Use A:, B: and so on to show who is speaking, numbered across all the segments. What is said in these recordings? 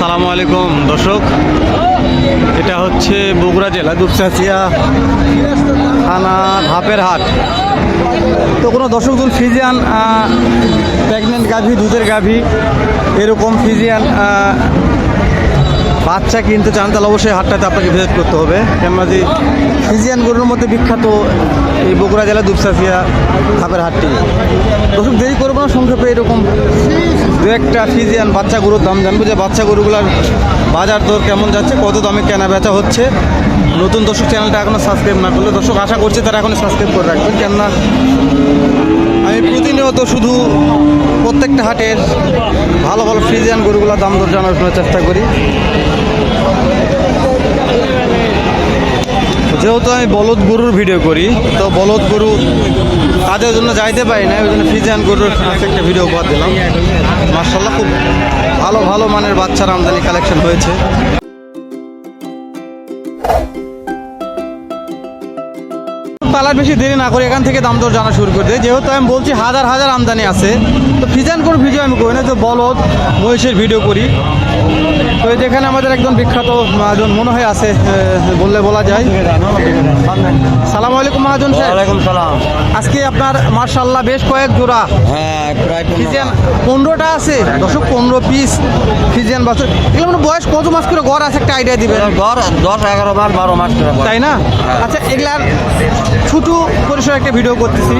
A: আসসালামু আলাইকুম, দর্শক। এটা হচ্ছে বগুড়া জেলা দুপচাচিয়া থানা, ধাপের হাট। তো কোনো দর্শকজন ফিজিয়ান প্রেগনেন্ট গাভী, দুধের গাভী, এরকম ফিজিয়ান বাচ্চা কিনতে চান, তাহলে অবশ্যই হাটটাতে আপনাকে ভিজিট করতে হবে। কেননা যে ফিজিয়ান গরুর মধ্যে বিখ্যাত এই বগুড়া জেলা দুপচাচিয়া ধাপের হাটটি। দর্শক দেরি করব না সংক্ষেপে এরকম দু একটা ফিজিয়ান বাচ্চা গরুর দাম জানব যে বাচ্চা গরুগুলার বাজার দর কেমন যাচ্ছে, কত দামে কেনা বেচা হচ্ছে। নতুন দর্শক চ্যানেলটা এখনও সাবস্ক্রাইব না করলে, দর্শক, আশা করছে তারা এখনও সাবস্ক্রাইব করে রাখবেন। কেননা আমি প্রতিনিয়ত শুধু প্রত্যেকটা হাটের ভালো ভালো ফ্রিজিয়ান গরুগুলোর দাম দর জানার চেষ্টা করি। যেহেতু আমি বলদ গরুর ভিডিও করি, তো বলদ গরু কাজের জন্য যাইতে পারি না ওই জন্য ফ্রিজিয়ান গরুর একটা ভিডিও উপহার দিলাম। মার্শাল্লাহ খুব ভালো ভালো মানের বাচ্চার আমদানি কালেকশন হয়েছে। তালার বেশি দেরি না করে এখান থেকে দাম দর জানা শুরু করে দেয় যেহেতু আমি বলছি হাজার হাজার আমদানি আছে ফিজান কোনো ভিডিও আমি করি না তো বলদ মহিষের ভিডিও করি। তো যেখানে আমাদের একজন বিখ্যাত মহাজন মনে হয় আছে বললে বলা যায়। সালাম আলাইকুম মহাজন
B: সালাম।
A: আজকে আপনার মার্শাল্লাহ বেশ কয়েক জোড়া।
B: হ্যাঁ
A: ফিজিয়ান পনেরোটা আছে? দশক পনেরো পিস ফিজিয়ান বাছুর। এগুলো মানে বয়স কত মাস করে গড় আছে? একটা আইডিয়া দিবেন।
B: ঘর দশ এগারো মাস বারো মাস করে
A: তাই না? আচ্ছা এগুলার ছোটো পরিসরে একটা ভিডিও করতেছি।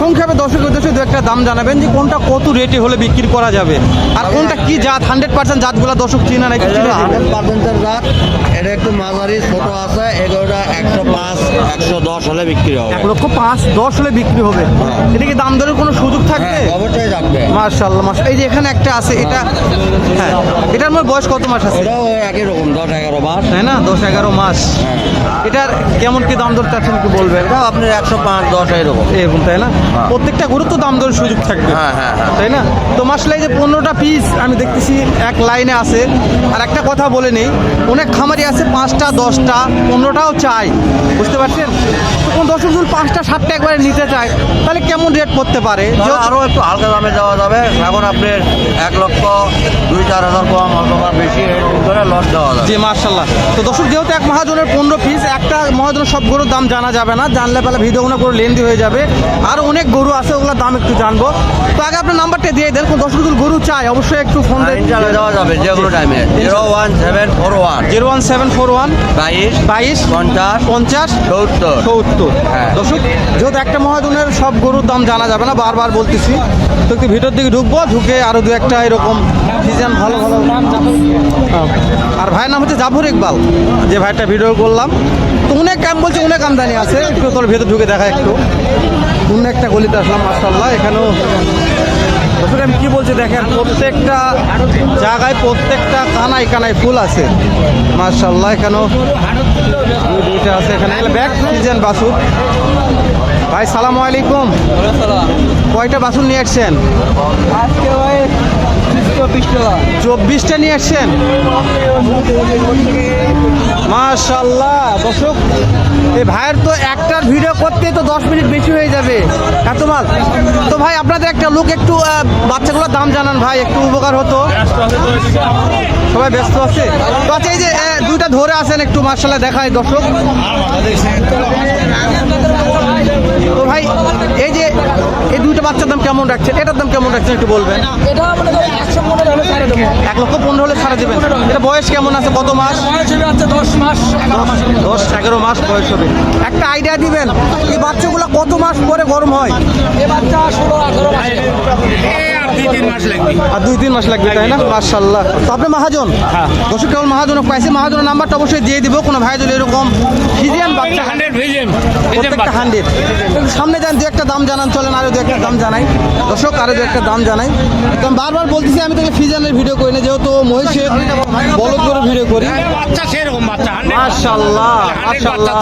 A: সংক্ষেপে দর্শক উদ্দেশ্যে দু একটা দাম জানাবেন যে কোনটা কত রেটে হলে বিক্রি করা যাবে। আর কোনটা কি জাত? হান্ড্রেড পার্সেন্ট জাতগুলো দর্শক চিনা নাকি
B: হান্ড্রেড পার্সেন্টের জাত এটা একটু মাঝারি ছোট আছে এগারোটা একশো পাঁচ একশো দশ হলে বিক্রি হবে।
A: এক লক্ষ পাঁচ দশ হলে বিক্রি হবে। এটা কি দাম দরের কোনো সুযোগ থাকবে?
B: হ্যাঁ অবশ্যই থাকবে।
A: মার্শাল্লাহ মাস এই যে এখানে একটা আছে এটা হ্যাঁ এটার মধ্যে বয়স কত মাস আছে?
B: এটাও একই রকম দশ এগারো মাস।
A: তাই না? দশ এগারো মাস। এটার কেমন কি দাম দর চাচ্ছেন একটু বলবেন?
B: এটাও আপনার একশো পাঁচ দশ এইরকম।
A: এরকম তাই না?
B: হ্যাঁ।
A: প্রত্যেকটা গরু তো দাম দরের সুযোগ থাকবে।
B: হ্যাঁ, হ্যাঁ, হ্যাঁ।
A: তাই না? তো মাসলাই যে পনেরোটা পিস আমি দেখতেছি এক লাইনে আছে। আর একটা কথা বলে নেই অনেক খামারি আছে পাঁচটা দশটা পনেরোটাও চাই। বুঝতে পারছেন? তো কোন দশ জন পাঁচটা সাতটা একবারে নিতে চায় তাহলে কেমন রেট পড়তে পারে?
B: আরও একটু হালকা দামে দেওয়া যাবে। এখন আপনার এক লক্ষ দুই চার হাজার কম অথবা বেশি করে লস দেওয়া যাবে।
A: জি মার্শাল্লাহ তো দর্শক যেহেতু এক মহাজনের পনেরো পিস একটা মহাজনের সব গরুর দাম জানা যাবে না। জানলে পেলে ভিডিওগুলো করে লেন্দি হয়ে যাবে। আর অনেক গরু আছে ওগুলোর দাম একটু জানব। তো আগে আপনার নাম্বারটা দিয়ে দেন কোন দর্শক যদি গরু চায় অবশ্যই একটু ফোন
B: দেওয়া যাবে যে কোনো টাইমে zero one seven four one
A: zero one seven four one
B: বাইশ।
A: বাইশ।
B: পঞ্চাশ।
A: পঞ্চাশ।
B: সত্তর।
A: সত্তর।
B: হ্যাঁ।
A: দর্শক যেহেতু একটা মহাজনের সব গরুর দাম জানা যাবে না বারবার বলতেছি। তো একটু ভিতর দিকে ঢুকবো ঢুকে আরও দু একটা এরকম সিজন ভালো ভালো। আর ভাইয়ের নাম হচ্ছে জাফর ইকবাল। যে ভাইটা ভিডিও করলাম। তো অনেক কাম বলছে অনেক আমদানি আছে। একটু তোর ভেতর ঢুকে দেখা একটু। অন্য একটা গলিতে আসলাম মার্শাল্লাহ এখানেও দর্শক আমি কি বলছি দেখেন প্রত্যেকটা জায়গায় প্রত্যেকটা কানায় কানায় ফুল আছে। মার্শাল্লাহ এখানেও দুই দুইটা আছে এখানে। ব্যাগ সিজন বাসুর ভাই সালাম আলাইকুম। কয়টা বাসুর নিয়ে আসছেন? চব্বিশটা নিয়ে আসছেন? মাশাল্লাহ দর্শক, এই ভাইয়ের তো একটার ভিডিও করতে তো দশ মিনিট বেশি হয়ে যাবে। এত মাল। তো ভাই, আপনাদের একটা লোক একটু বাচ্চাগুলোর দাম জানান ভাই, একটু উপকার হতো। সবাই ব্যস্ত আছে। তো আচ্ছা এই যে দুইটা ধরে আসেন একটু মার্শাল্লাহ দেখায় দর্শক। তো ভাই, এই যে বাচ্চার দাম কেমন রাখছেন? এটার দাম কেমন রাখছেন একটু বলবেন?
C: এটা মনে করো একশো পনেরো হলে ছাড়ে দেবো।
A: এক লক্ষ পনেরো হলে ছাড়া দেবেন। এটা বয়স কেমন আছে? কত মাস?
C: বয়স হবে হচ্ছে দশ মাস
A: দশ এগারো মাস বয়স হবে। একটা আইডিয়া দিবেন এই বাচ্চাগুলো কত মাস পরে গরম হয়?
C: এ বাচ্চা ষোলো আঠারো মাস।
A: আর দুই তিন মাস লাগবে তাই না? মার্শাল্লাহ তো আপনি মহাজন? দর্শক কেমন মহাজন পাইছে মহাজনের নাম্বারটা অবশ্যই দিয়ে দিব। কোনো ভাই যদি এরকম ফিজিয়ান বাচ্চা প্রত্যেকটা হান্ড্রেড সামনে যান দু একটা দাম জানান চলেন আরও দু একটা দাম জানাই। দর্শক আরও দু একটা দাম জানাই। আমি বারবার বলতেছি আমি তোকে ফিজিয়ানের ভিডিও করি না যেহেতু মহিষের বলদ করে। ভিডিও করি
D: বাচ্চা সেরকম বাচ্চা
A: মার্শাল্লাহ মার্শাল্লাহ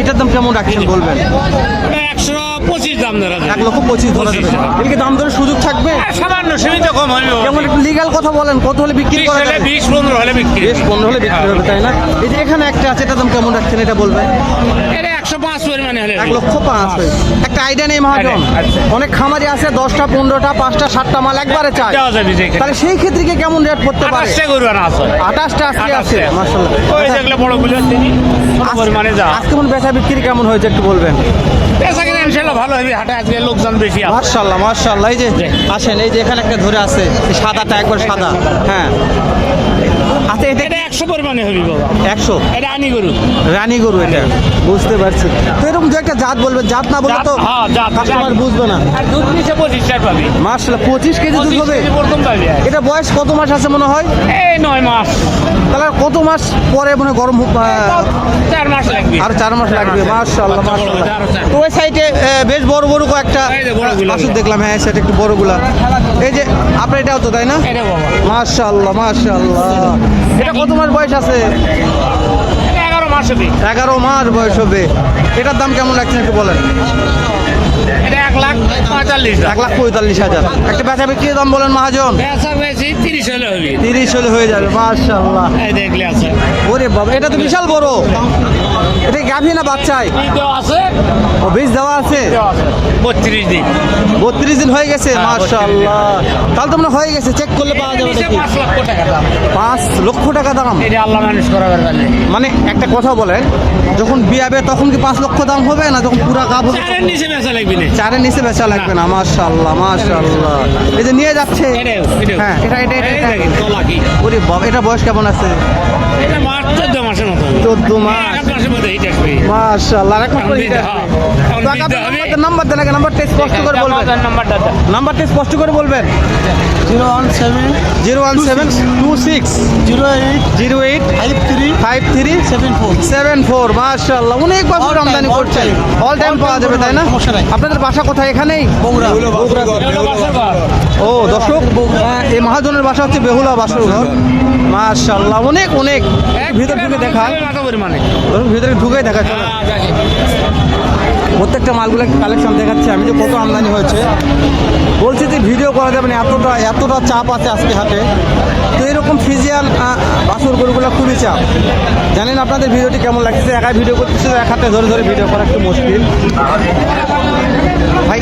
A: এটার দাম কেমন রাখছেন বলবেন?
D: একশো পঁচিশ দাম ধরা যায়
A: এক লক্ষ পঁচিশ ধরা যাবে এর কি দাম দরের সুযোগ থাকবে?
D: সামান্য সীমিত কম হবে
A: যেমন একটু লিগাল কথা বলেন কত হলে বিক্রি করা যাবে?
D: বিশ পনেরো হলে বিক্রি।
A: বেশ পনেরো হলে বিক্রি হবে তাই না? এই যে এখানে একটা আছে এটা দাম কেমন রাখছেন এটা বলবেন?
D: একশো পাঁচ পরিমাণে হলে
A: এক লক্ষ পাঁচ একটা আইডিয়া নেই মহাজন।
D: আচ্ছা।
A: অনেক খামারি আছে দশটা পনেরোটা পাঁচটা সাতটা মাল একবারে
D: এখানে।
A: তাহলে সেই ক্ষেত্রে কি কেমন রেট পড়তে পারে?
D: আঠাশটা
A: আজকে আছে মার্শাল্লাহ
D: যা।
A: আজকে মনে বেচা বিক্রি কেমন হয়েছে একটু বলবেন।
D: ইনশাল্লাহ ভালো হবে হাটে আজকে লোকজন বেশি
A: মার্শাল্লাহ মার্শাল্লাহ এই যে আসেন এই যে এখানে একটা ধরে আছে সাদাটা একবার সাদা হ্যাঁ। আচ্ছা এটা
D: একশো পরিমাণে হবে বাবা।
A: একশো?
D: এটা আনি গরু।
A: রানী গরু এটা। বুঝতে পারছি। তো এরকম যে একটা জাত বলবে জাত না বললে তো
D: হ্যাঁ, জাত,
A: কাস্টমার বুঝবে না।
D: আর দুধ নিচে পঁচিশটার পাবি।
A: মার্শাল্লাহ পঁচিশ কেজি দুধ হবে?
D: প্রথম পাবি
A: এটা বয়স কত মাস আছে মনে হয়?
D: এই নয় মাস।
A: তাহলে কত মাস পরে মনে হয় গরম
D: চার মাস লাগবে।
A: আর চার মাস লাগবে
D: আরও চার।
A: তো ওই সাইডে বেশ বড় বড় কয়েকটা। বাছুর দেখলাম হ্যাঁ সেটা একটু বড়গুলা। এই যে আপনার এটাও তো তাই না? মার্শাল্লাহ মার্শাল্লাহ এটা কত মাস বয়স আছে?
D: এগারো মাস হবে।
A: এগারো মাস বয়স হবে। এটার দাম কেমন লাগছে একটু বলেন?
D: এটা এক লাখ পঁয়তাল্লিশ
A: এক লাখ পঁয়তাল্লিশ হাজার। একটা বেচা দাম বলেন মহাজন।
D: তিরিশ হলে হবে।
A: তিরিশ হলে হয়ে যাবে মার্শাল্লাহ
D: দেখলে আছে।
A: ওরে বাবা এটা তো বিশাল বড়। এটা গাভী না বাচ্চাই
D: আছে
A: ও বীজ দেওয়া আছে
D: বত্রিশ দিন
A: বত্রিশ দিন হয়ে গেছে
D: হ্যাঁ,
A: মার্শাল্লাহ তাহলে তো মনে হয়ে গেছে চেক করলে পাওয়া যাবে নাকি
D: পাঁচ লক্ষ টাকা দাম
A: পাঁচ লক্ষ টাকা দাম
D: এটা আল্লাহ মানুষ করাবার
A: মানে একটা কথা বলেন যখন বিয়াবে তখন কি পাঁচ লক্ষ দাম হবে না যখন পুরা গাভ হবে
D: চারের নিচে বেচা লাগবে না
A: চারের নিচে বেচা লাগবে না মার্শাল্লাহ মার্শাল্লাহ এই যে নিয়ে যাচ্ছে। হ্যাঁ এটা এটা এটা? ওরে বাবা এটা বয়স কেমন আছে
D: এটা মাস চোদ্দ মাসের মতো
A: চোদ্দ মাস।
D: মাসের মধ্যে
A: আপনার নাম্বার দেন আগে নাম্বারটা স্পষ্ট করে বলবেন।
D: আমাদের নাম্বারটা দেন।
A: নাম্বারটা স্পষ্ট করে বলবেন।
C: Zero one seven
A: zero one seven two six.
C: Zero eight
A: zero eight
C: five three
A: five three
C: seven four.
A: Seven four মার্শাল্লাহ অনেক বছর আমদানি করছেন। অল টাইম পাওয়া যাবে তাই না? আপনাদের বাসা কোথায় এখানেই?
C: বগুড়া।
A: ও দর্শক এই মহাজনের বাসা হচ্ছে বেহুলা বাসর ঘর। মার্শাল্লাহ অনেক অনেক। ভিতর ঢুকে দেখা। ভিতরে ঢুকে দেখা
D: হ্যাঁ।
A: প্রত্যেকটা মালগুলো কালেকশন দেখাচ্ছি। আমি যে কত আমদানি হয়েছে। বলছি যে ভিডিও করা যাবে না, এতটা এতটা চাপ আছে আজকে হাতে। তো এরকম ফিজিয়াল বাসুর গরুগুলো খুবই চাপ। জানেন আপনাদের ভিডিওটি কেমন লাগছে? একাই ভিডিও করতেছে, এক হাতে ধরে ধরে ভিডিও করা একটু মুশকিল। ভাই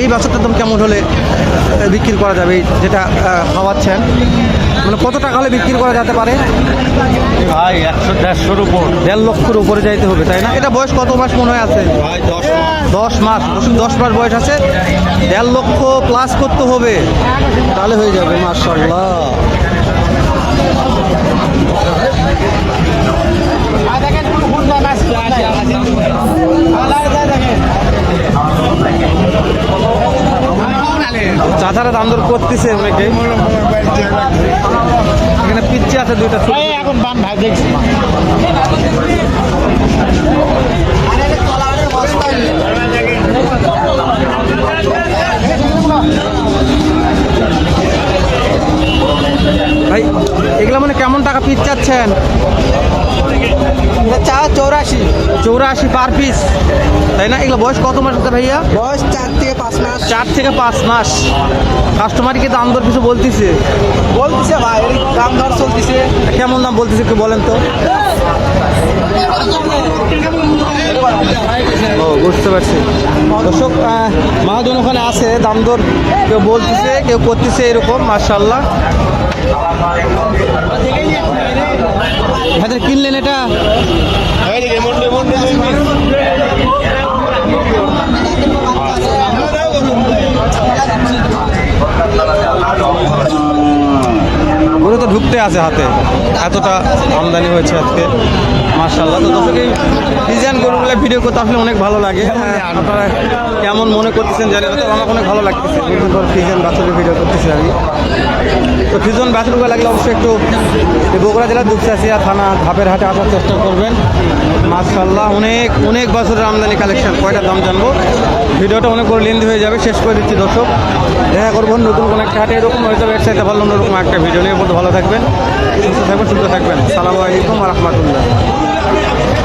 A: এই বাছরটা দাম কেমন হলে বিক্রি করা যাবে? যেটা খাওয়াচ্ছেন মানে কত টাকা হলে বিক্রি করা যেতে পারে?
B: ভাই একশো দেড়শোর উপর।
A: দেড় লক্ষর উপরে যাইতে হবে তাই না? এটা বয়স কত মাস মনে হয় আছে?
B: দশ
A: মাস। দশ মাস বয়স আছে। দেড় লক্ষ প্লাস করতে হবে। তাহলে হয়ে যাবে মার্শাল্লাহ দর অনেকে। এখানে পিচ্ছে আছে দুইটা
D: এখন বান ভাই দেখছি।
A: ভাই এগুলো মানে কেমন টাকা পিস চাচ্ছেন
C: চা চৌরাশি।
A: চৌরাশি পার পিস তাই না? এগুলো বয়স কত মাস ভাইয়া?
C: বয়স চার থেকে পাঁচ মাস।
A: চার থেকে পাঁচ মাস। কাস্টমারকে দাম দর কিছু বলতেছে?
C: বলতেছে ভাই দাম দর চলতেছে।
A: কেমন দাম বলতেছে একটু বলেন তো। ও বুঝতে পারছি। দর্শক মহাজন ওখানে আছে দাম দর কেউ বলতেছে কেউ করতেছে এরকম মার্শাল্লাহ হাজার কিনলেন এটা? 好好好好好好好 ঢুকতে আছে হাতে। এতটা আমদানি হয়েছে আজকে। মার্শাল্লাহ তো দর্শক, এই ডিজাইন গরুগুলো ভিডিও করতে আসলে অনেক ভালো লাগে। আপনারা কেমন মনে করতেছেন জানি না তবে আমার অনেক ভালো লাগতেছে। ফিজন বাছুরের ভিডিও করতেছি আমি। তো ফিজন বাছুরগুলো লাগলে অবশ্যই একটু বগুড়া জেলার দুপচাচিয়া থানা ধাপের হাটে আসার চেষ্টা করবেন। মার্শাল্লাহ অনেক অনেক বছরের আমদানি কালেকশন কয়টা দাম জানব? ভিডিওটা অনেক বড় লেন্দি হয়ে যাবে। শেষ করে দিচ্ছি দর্শক। দেখা করব নতুন কোনো একটা হাটে। এরকম হয়তো একসাথে ভালো অন্যরকম একটা ভিডিও নিয়ে। বলতে ভালো থাকবেন সুস্থ থাকবেন সুস্থ থাকবেন। সালামু আলাইকুম রহমতুল্লাহ।